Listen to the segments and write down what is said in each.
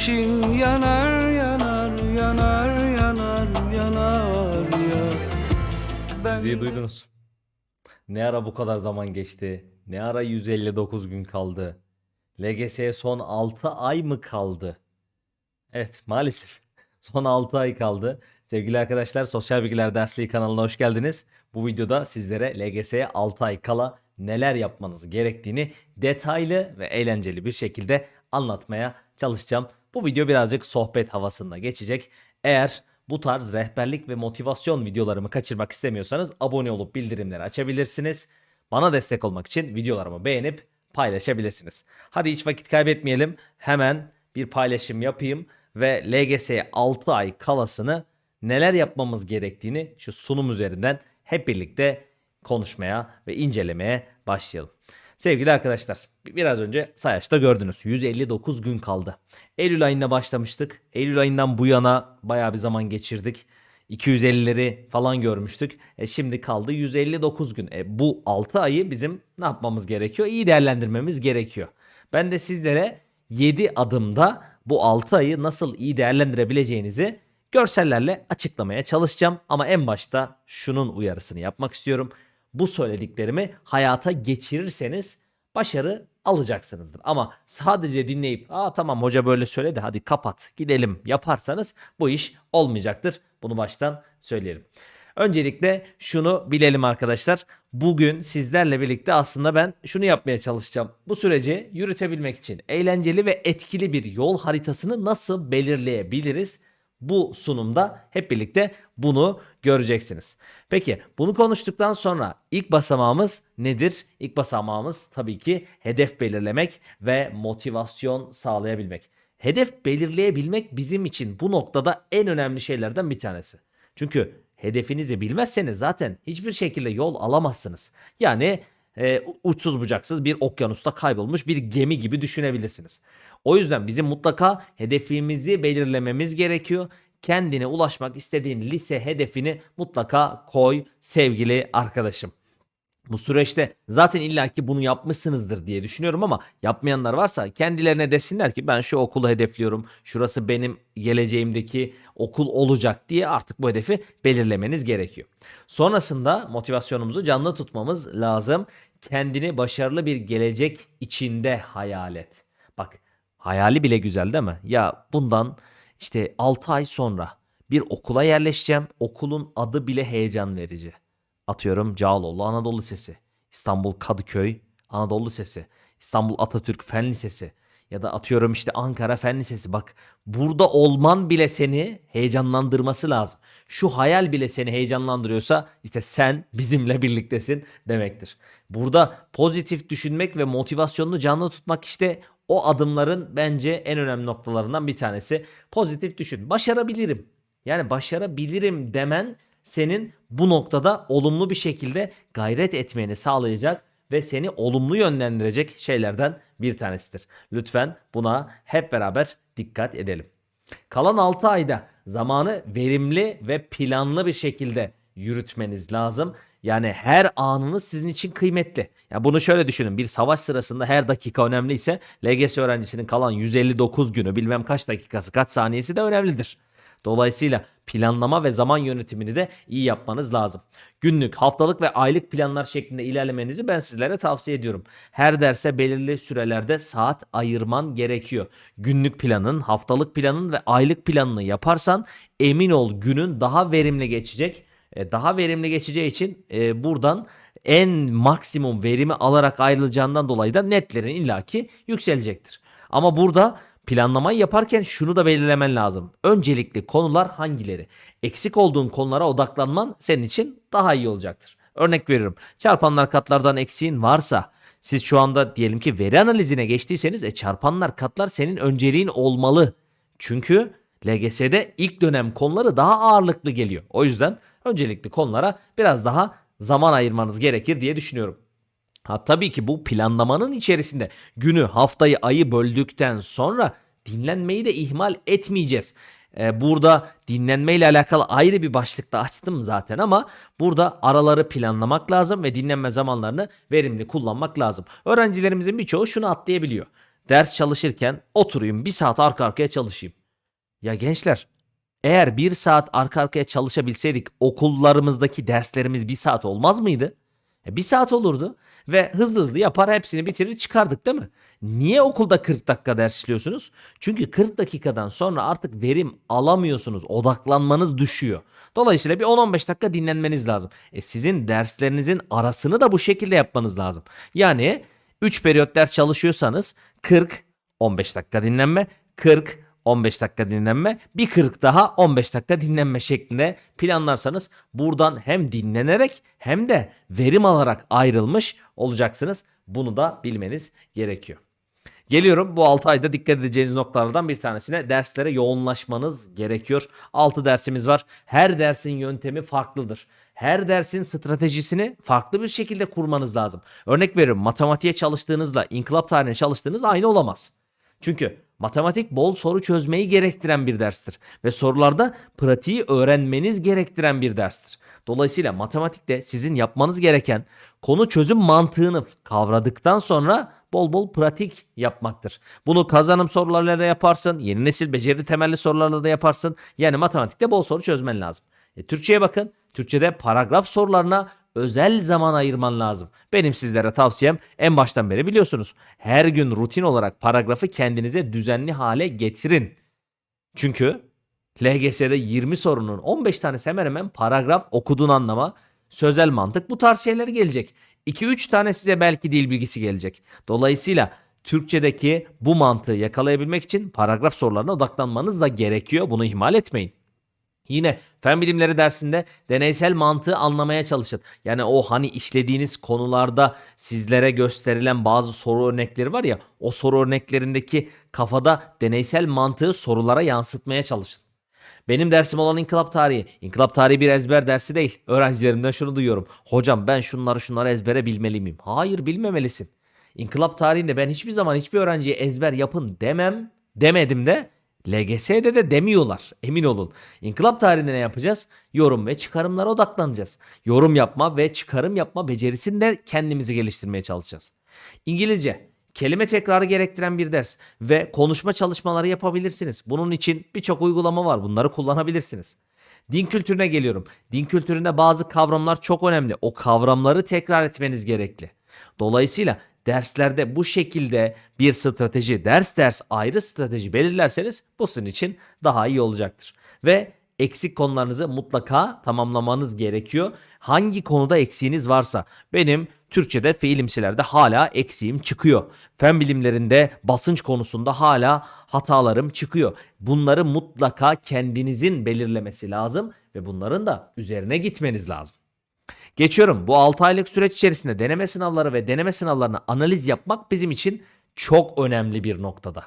için yanar yanar yanar yanar yanar ya. Ben Müziği duydunuz. Ne ara bu kadar zaman geçti? Ne ara 159 gün kaldı? LGS'ye son 6 ay mı kaldı? Evet maalesef son 6 ay kaldı. Sevgili arkadaşlar Sosyal Bilgiler Dersliği kanalına hoş geldiniz. Bu videoda sizlere LGS'ye 6 ay kala neler yapmanız gerektiğini detaylı ve eğlenceli bir şekilde anlatmaya çalışacağım. Bu video birazcık sohbet havasında geçecek. Eğer bu tarz rehberlik ve motivasyon videolarımı kaçırmak istemiyorsanız abone olup bildirimleri açabilirsiniz. Bana destek olmak için videolarımı beğenip paylaşabilirsiniz. Hadi hiç vakit kaybetmeyelim. Hemen bir paylaşım yapayım ve LGS'ye 6 ay kalasını neler yapmamız gerektiğini şu sunum üzerinden hep birlikte konuşmaya ve incelemeye başlayalım. Sevgili arkadaşlar, biraz önce sayaçta gördünüz. 159 gün kaldı. Eylül ayında başlamıştık. Eylül ayından bu yana bayağı bir zaman geçirdik. 250'leri falan görmüştük. E şimdi kaldı 159 gün. E bu 6 ayı bizim ne yapmamız gerekiyor? İyi değerlendirmemiz gerekiyor. Ben de sizlere 7 adımda bu 6 ayı nasıl iyi değerlendirebileceğinizi görsellerle açıklamaya çalışacağım. Ama en başta şunun uyarısını yapmak istiyorum. Bu söylediklerimi hayata geçirirseniz başarı alacaksınızdır. Ama sadece dinleyip aa tamam hoca böyle söyledi hadi kapat gidelim yaparsanız bu iş olmayacaktır. Bunu baştan söyleyelim. Öncelikle şunu bilelim arkadaşlar. Bugün sizlerle birlikte aslında ben şunu yapmaya çalışacağım. Bu süreci yürütebilmek için eğlenceli ve etkili bir yol haritasını nasıl belirleyebiliriz? Bu sunumda hep birlikte bunu göreceksiniz. Peki bunu konuştuktan sonra ilk basamağımız nedir? İlk basamağımız tabii ki hedef belirlemek ve motivasyon sağlayabilmek. Hedef belirleyebilmek bizim için bu noktada en önemli şeylerden bir tanesi. Çünkü hedefinizi bilmezseniz zaten hiçbir şekilde yol alamazsınız. Yani e, uçsuz bucaksız bir okyanusta kaybolmuş bir gemi gibi düşünebilirsiniz. O yüzden bizim mutlaka hedefimizi belirlememiz gerekiyor. Kendine ulaşmak istediğin lise hedefini mutlaka koy sevgili arkadaşım. Bu süreçte zaten illaki bunu yapmışsınızdır diye düşünüyorum ama yapmayanlar varsa kendilerine desinler ki ben şu okulu hedefliyorum. Şurası benim geleceğimdeki okul olacak diye artık bu hedefi belirlemeniz gerekiyor. Sonrasında motivasyonumuzu canlı tutmamız lazım. Kendini başarılı bir gelecek içinde hayal et. Hayali bile güzel değil mi? Ya bundan işte 6 ay sonra bir okula yerleşeceğim. Okulun adı bile heyecan verici. Atıyorum Cağaloğlu Anadolu Lisesi, İstanbul Kadıköy Anadolu Lisesi, İstanbul Atatürk Fen Lisesi ya da atıyorum işte Ankara Fen Lisesi. Bak burada olman bile seni heyecanlandırması lazım. Şu hayal bile seni heyecanlandırıyorsa işte sen bizimle birliktesin demektir. Burada pozitif düşünmek ve motivasyonunu canlı tutmak işte o adımların bence en önemli noktalarından bir tanesi. Pozitif düşün. Başarabilirim. Yani başarabilirim demen senin bu noktada olumlu bir şekilde gayret etmeni sağlayacak ve seni olumlu yönlendirecek şeylerden bir tanesidir. Lütfen buna hep beraber dikkat edelim. Kalan 6 ayda zamanı verimli ve planlı bir şekilde yürütmeniz lazım. Yani her anınız sizin için kıymetli. Ya bunu şöyle düşünün. Bir savaş sırasında her dakika önemliyse LGS öğrencisinin kalan 159 günü bilmem kaç dakikası kaç saniyesi de önemlidir. Dolayısıyla planlama ve zaman yönetimini de iyi yapmanız lazım. Günlük, haftalık ve aylık planlar şeklinde ilerlemenizi ben sizlere tavsiye ediyorum. Her derse belirli sürelerde saat ayırman gerekiyor. Günlük planın, haftalık planın ve aylık planını yaparsan emin ol günün daha verimli geçecek. E, Daha verimli geçeceği için e, buradan en maksimum verimi alarak ayrılacağından dolayı da netlerin illaki yükselecektir. Ama burada planlamayı yaparken şunu da belirlemen lazım. Öncelikli konular hangileri? Eksik olduğun konulara odaklanman senin için daha iyi olacaktır. Örnek veriyorum. Çarpanlar katlardan eksiğin varsa siz şu anda diyelim ki veri analizine geçtiyseniz e, çarpanlar katlar senin önceliğin olmalı. Çünkü LGS'de ilk dönem konuları daha ağırlıklı geliyor. O yüzden öncelikli konulara biraz daha zaman ayırmanız gerekir diye düşünüyorum. Ha tabii ki bu planlamanın içerisinde günü, haftayı, ayı böldükten sonra dinlenmeyi de ihmal etmeyeceğiz. Ee, burada dinlenme ile alakalı ayrı bir başlıkta açtım zaten ama burada araları planlamak lazım ve dinlenme zamanlarını verimli kullanmak lazım. Öğrencilerimizin birçoğu şunu atlayabiliyor. ders çalışırken oturayım bir saat arka arkaya çalışayım. Ya gençler eğer bir saat arka arkaya çalışabilseydik okullarımızdaki derslerimiz bir saat olmaz mıydı? E, bir saat olurdu ve hızlı hızlı yapar hepsini bitirir çıkardık değil mi? Niye okulda 40 dakika ders işliyorsunuz? Çünkü 40 dakikadan sonra artık verim alamıyorsunuz. Odaklanmanız düşüyor. Dolayısıyla bir 10-15 dakika dinlenmeniz lazım. E sizin derslerinizin arasını da bu şekilde yapmanız lazım. Yani 3 periyot ders çalışıyorsanız 40 15 dakika dinlenme, 40 15 dakika dinlenme, bir 40 daha 15 dakika dinlenme şeklinde planlarsanız buradan hem dinlenerek hem de verim alarak ayrılmış olacaksınız. Bunu da bilmeniz gerekiyor. Geliyorum bu 6 ayda dikkat edeceğiniz noktalardan bir tanesine derslere yoğunlaşmanız gerekiyor. 6 dersimiz var. Her dersin yöntemi farklıdır. Her dersin stratejisini farklı bir şekilde kurmanız lazım. Örnek veriyorum matematiğe çalıştığınızla inkılap tarihine çalıştığınız aynı olamaz. Çünkü matematik bol soru çözmeyi gerektiren bir derstir ve sorularda pratiği öğrenmeniz gerektiren bir derstir. Dolayısıyla matematikte sizin yapmanız gereken konu çözüm mantığını kavradıktan sonra bol bol pratik yapmaktır. Bunu kazanım sorularıyla da yaparsın, yeni nesil beceri temelli sorularla da yaparsın. Yani matematikte bol soru çözmen lazım. E, Türkçe'ye bakın. Türkçe'de paragraf sorularına özel zaman ayırman lazım. Benim sizlere tavsiyem en baştan beri biliyorsunuz. Her gün rutin olarak paragrafı kendinize düzenli hale getirin. Çünkü LGS'de 20 sorunun 15 tanesi hemen hemen paragraf okuduğun anlama, sözel mantık bu tarz şeyler gelecek. 2-3 tane size belki dil bilgisi gelecek. Dolayısıyla Türkçedeki bu mantığı yakalayabilmek için paragraf sorularına odaklanmanız da gerekiyor. Bunu ihmal etmeyin. Yine fen bilimleri dersinde deneysel mantığı anlamaya çalışın. Yani o hani işlediğiniz konularda sizlere gösterilen bazı soru örnekleri var ya o soru örneklerindeki kafada deneysel mantığı sorulara yansıtmaya çalışın. Benim dersim olan inkılap tarihi. İnkılap tarihi bir ezber dersi değil. Öğrencilerimden şunu duyuyorum. Hocam ben şunları şunları ezbere bilmeli miyim? Hayır bilmemelisin. İnkılap tarihinde ben hiçbir zaman hiçbir öğrenciye ezber yapın demem. Demedim de LGS'de de demiyorlar. Emin olun. İnkılap tarihinde ne yapacağız? Yorum ve çıkarımlara odaklanacağız. Yorum yapma ve çıkarım yapma becerisinde kendimizi geliştirmeye çalışacağız. İngilizce kelime tekrarı gerektiren bir ders ve konuşma çalışmaları yapabilirsiniz. Bunun için birçok uygulama var. Bunları kullanabilirsiniz. Din kültürüne geliyorum. Din kültüründe bazı kavramlar çok önemli. O kavramları tekrar etmeniz gerekli. Dolayısıyla derslerde bu şekilde bir strateji, ders ders ayrı strateji belirlerseniz bu sizin için daha iyi olacaktır. Ve eksik konularınızı mutlaka tamamlamanız gerekiyor. Hangi konuda eksiğiniz varsa benim Türkçe'de fiilimsilerde hala eksiğim çıkıyor. Fen bilimlerinde basınç konusunda hala hatalarım çıkıyor. Bunları mutlaka kendinizin belirlemesi lazım ve bunların da üzerine gitmeniz lazım. Geçiyorum. Bu 6 aylık süreç içerisinde deneme sınavları ve deneme sınavlarını analiz yapmak bizim için çok önemli bir noktada.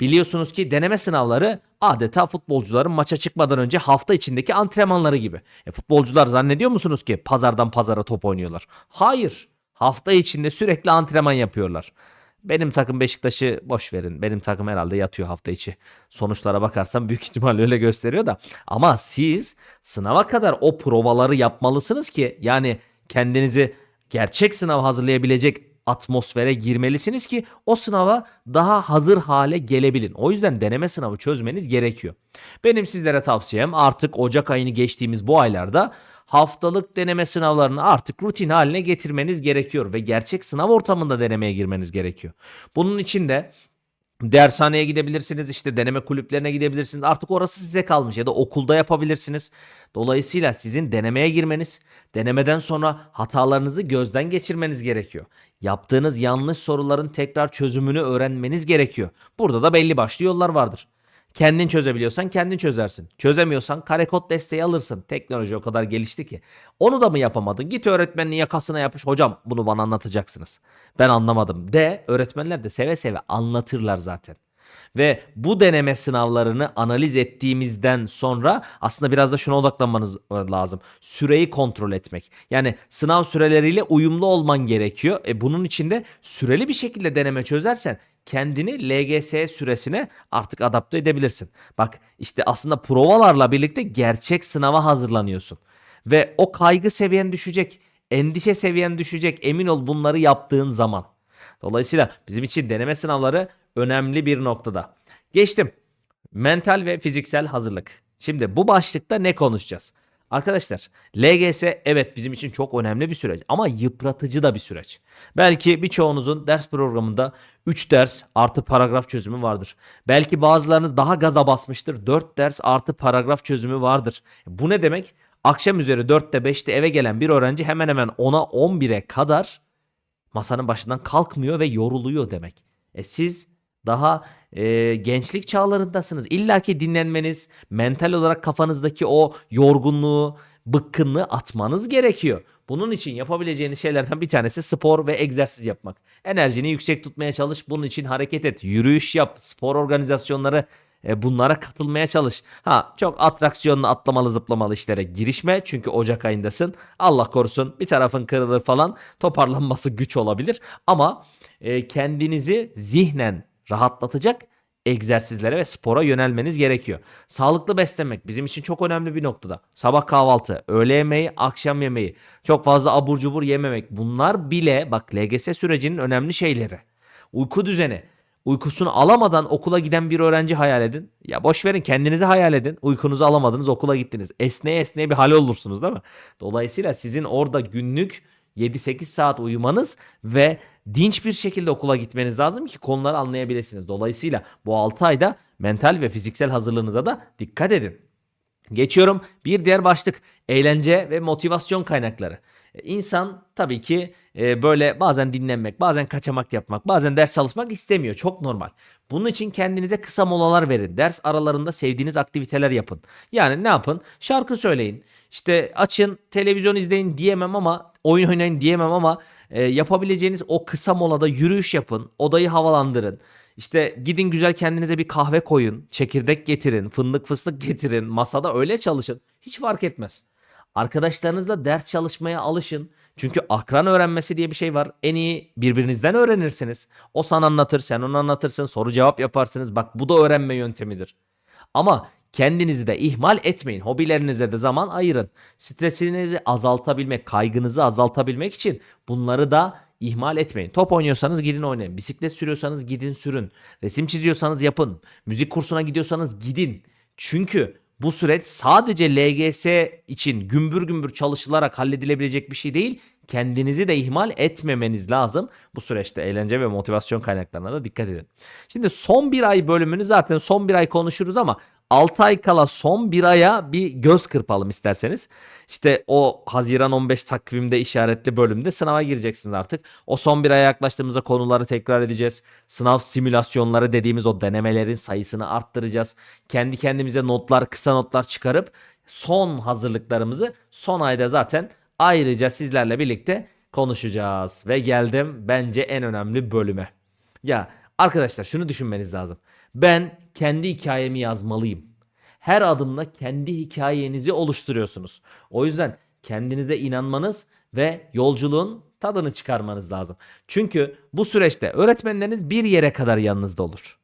Biliyorsunuz ki deneme sınavları adeta futbolcuların maça çıkmadan önce hafta içindeki antrenmanları gibi. E, futbolcular zannediyor musunuz ki pazardan pazara top oynuyorlar? Hayır. Hafta içinde sürekli antrenman yapıyorlar. Benim takım Beşiktaş'ı boş verin. Benim takım herhalde yatıyor hafta içi. Sonuçlara bakarsam büyük ihtimal öyle gösteriyor da. Ama siz sınava kadar o provaları yapmalısınız ki yani kendinizi gerçek sınav hazırlayabilecek atmosfere girmelisiniz ki o sınava daha hazır hale gelebilin. O yüzden deneme sınavı çözmeniz gerekiyor. Benim sizlere tavsiyem artık Ocak ayını geçtiğimiz bu aylarda haftalık deneme sınavlarını artık rutin haline getirmeniz gerekiyor ve gerçek sınav ortamında denemeye girmeniz gerekiyor. Bunun için de Dershaneye gidebilirsiniz işte deneme kulüplerine gidebilirsiniz artık orası size kalmış ya da okulda yapabilirsiniz. Dolayısıyla sizin denemeye girmeniz denemeden sonra hatalarınızı gözden geçirmeniz gerekiyor. Yaptığınız yanlış soruların tekrar çözümünü öğrenmeniz gerekiyor. Burada da belli başlı yollar vardır. Kendin çözebiliyorsan kendin çözersin. Çözemiyorsan kare kod desteği alırsın. Teknoloji o kadar gelişti ki. Onu da mı yapamadın? Git öğretmenin yakasına yapış. Hocam bunu bana anlatacaksınız. Ben anlamadım. De öğretmenler de seve seve anlatırlar zaten. Ve bu deneme sınavlarını analiz ettiğimizden sonra aslında biraz da şuna odaklanmanız lazım. Süreyi kontrol etmek. Yani sınav süreleriyle uyumlu olman gerekiyor. E bunun için de süreli bir şekilde deneme çözersen kendini LGS süresine artık adapte edebilirsin. Bak işte aslında provalarla birlikte gerçek sınava hazırlanıyorsun. Ve o kaygı seviyen düşecek, endişe seviyen düşecek emin ol bunları yaptığın zaman. Dolayısıyla bizim için deneme sınavları önemli bir noktada. Geçtim. Mental ve fiziksel hazırlık. Şimdi bu başlıkta ne konuşacağız? Arkadaşlar LGS evet bizim için çok önemli bir süreç ama yıpratıcı da bir süreç. Belki birçoğunuzun ders programında 3 ders artı paragraf çözümü vardır. Belki bazılarınız daha gaza basmıştır 4 ders artı paragraf çözümü vardır. Bu ne demek? Akşam üzeri 4'te 5'te eve gelen bir öğrenci hemen hemen 10'a 11'e kadar masanın başından kalkmıyor ve yoruluyor demek. E siz daha e, gençlik çağlarındasınız. İlla ki dinlenmeniz, mental olarak kafanızdaki o yorgunluğu, bıkkınlığı atmanız gerekiyor. Bunun için yapabileceğiniz şeylerden bir tanesi spor ve egzersiz yapmak. Enerjini yüksek tutmaya çalış. Bunun için hareket et. Yürüyüş yap. Spor organizasyonları e, bunlara katılmaya çalış. Ha çok atraksiyonlu atlamalı zıplamalı işlere girişme. Çünkü Ocak ayındasın. Allah korusun bir tarafın kırılır falan. Toparlanması güç olabilir. Ama e, kendinizi zihnen rahatlatacak egzersizlere ve spora yönelmeniz gerekiyor. Sağlıklı beslenmek bizim için çok önemli bir noktada. Sabah kahvaltı, öğle yemeği, akşam yemeği, çok fazla abur cubur yememek. Bunlar bile bak LGS sürecinin önemli şeyleri. Uyku düzeni. Uykusunu alamadan okula giden bir öğrenci hayal edin. Ya boş verin kendinizi hayal edin. Uykunuzu alamadınız okula gittiniz. Esneye esneye bir hal olursunuz değil mi? Dolayısıyla sizin orada günlük 7-8 saat uyumanız ve dinç bir şekilde okula gitmeniz lazım ki konuları anlayabilirsiniz. Dolayısıyla bu 6 ayda mental ve fiziksel hazırlığınıza da dikkat edin. Geçiyorum bir diğer başlık eğlence ve motivasyon kaynakları. E, İnsan tabii ki e, böyle bazen dinlenmek, bazen kaçamak yapmak, bazen ders çalışmak istemiyor. Çok normal. Bunun için kendinize kısa molalar verin. Ders aralarında sevdiğiniz aktiviteler yapın. Yani ne yapın? Şarkı söyleyin. İşte açın, televizyon izleyin diyemem ama oyun oynayın diyemem ama e, yapabileceğiniz o kısa molada yürüyüş yapın. Odayı havalandırın. İşte gidin güzel kendinize bir kahve koyun, çekirdek getirin, fındık fıstık getirin, masada öyle çalışın. Hiç fark etmez. Arkadaşlarınızla ders çalışmaya alışın. Çünkü akran öğrenmesi diye bir şey var. En iyi birbirinizden öğrenirsiniz. O sana anlatır, sen onu anlatırsın, soru cevap yaparsınız. Bak bu da öğrenme yöntemidir. Ama kendinizi de ihmal etmeyin. Hobilerinize de zaman ayırın. Stresinizi azaltabilmek, kaygınızı azaltabilmek için bunları da ihmal etmeyin. Top oynuyorsanız gidin oynayın. Bisiklet sürüyorsanız gidin sürün. Resim çiziyorsanız yapın. Müzik kursuna gidiyorsanız gidin. Çünkü bu süreç sadece LGS için gümbür gümbür çalışılarak halledilebilecek bir şey değil. Kendinizi de ihmal etmemeniz lazım. Bu süreçte eğlence ve motivasyon kaynaklarına da dikkat edin. Şimdi son bir ay bölümünü zaten son bir ay konuşuruz ama 6 ay kala son bir aya bir göz kırpalım isterseniz. İşte o Haziran 15 takvimde işaretli bölümde sınava gireceksiniz artık. O son bir aya yaklaştığımızda konuları tekrar edeceğiz. Sınav simülasyonları dediğimiz o denemelerin sayısını arttıracağız. Kendi kendimize notlar, kısa notlar çıkarıp son hazırlıklarımızı son ayda zaten ayrıca sizlerle birlikte konuşacağız. Ve geldim bence en önemli bölüme. Ya arkadaşlar şunu düşünmeniz lazım. Ben kendi hikayemi yazmalıyım. Her adımla kendi hikayenizi oluşturuyorsunuz. O yüzden kendinize inanmanız ve yolculuğun tadını çıkarmanız lazım. Çünkü bu süreçte öğretmenleriniz bir yere kadar yanınızda olur.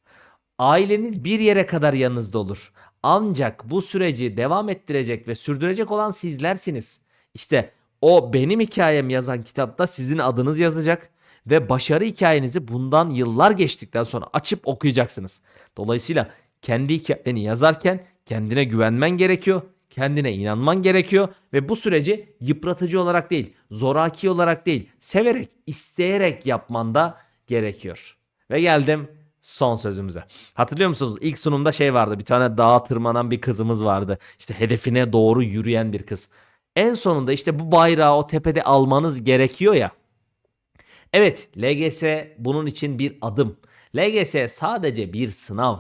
Aileniz bir yere kadar yanınızda olur. Ancak bu süreci devam ettirecek ve sürdürecek olan sizlersiniz. İşte o benim hikayem yazan kitapta sizin adınız yazacak ve başarı hikayenizi bundan yıllar geçtikten sonra açıp okuyacaksınız. Dolayısıyla kendi hikayeni yazarken kendine güvenmen gerekiyor, kendine inanman gerekiyor ve bu süreci yıpratıcı olarak değil, zoraki olarak değil, severek, isteyerek yapman da gerekiyor. Ve geldim son sözümüze. Hatırlıyor musunuz? İlk sunumda şey vardı. Bir tane dağa tırmanan bir kızımız vardı. İşte hedefine doğru yürüyen bir kız. En sonunda işte bu bayrağı o tepede almanız gerekiyor ya. Evet, LGS bunun için bir adım. LGS sadece bir sınav.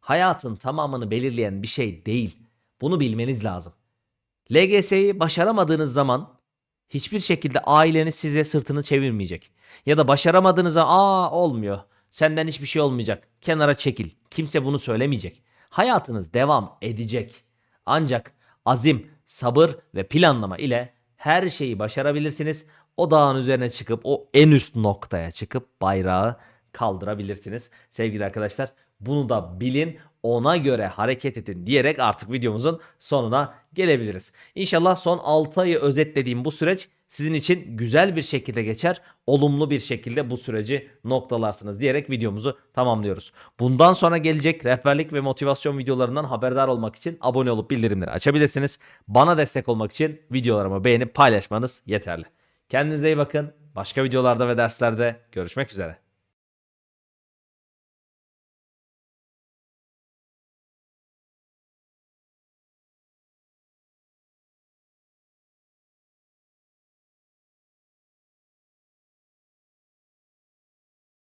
Hayatın tamamını belirleyen bir şey değil. Bunu bilmeniz lazım. LGS'yi başaramadığınız zaman hiçbir şekilde aileniz size sırtını çevirmeyecek. Ya da başaramadığınızda aa olmuyor. Senden hiçbir şey olmayacak. Kenara çekil. Kimse bunu söylemeyecek. Hayatınız devam edecek. Ancak azim, sabır ve planlama ile her şeyi başarabilirsiniz. O dağın üzerine çıkıp o en üst noktaya çıkıp bayrağı kaldırabilirsiniz. Sevgili arkadaşlar bunu da bilin. ona göre hareket edin diyerek artık videomuzun sonuna gelebiliriz. İnşallah son 6 ayı özetlediğim bu süreç sizin için güzel bir şekilde geçer, olumlu bir şekilde bu süreci noktalarsınız diyerek videomuzu tamamlıyoruz. Bundan sonra gelecek rehberlik ve motivasyon videolarından haberdar olmak için abone olup bildirimleri açabilirsiniz. Bana destek olmak için videolarımı beğenip paylaşmanız yeterli. Kendinize iyi bakın. Başka videolarda ve derslerde görüşmek üzere.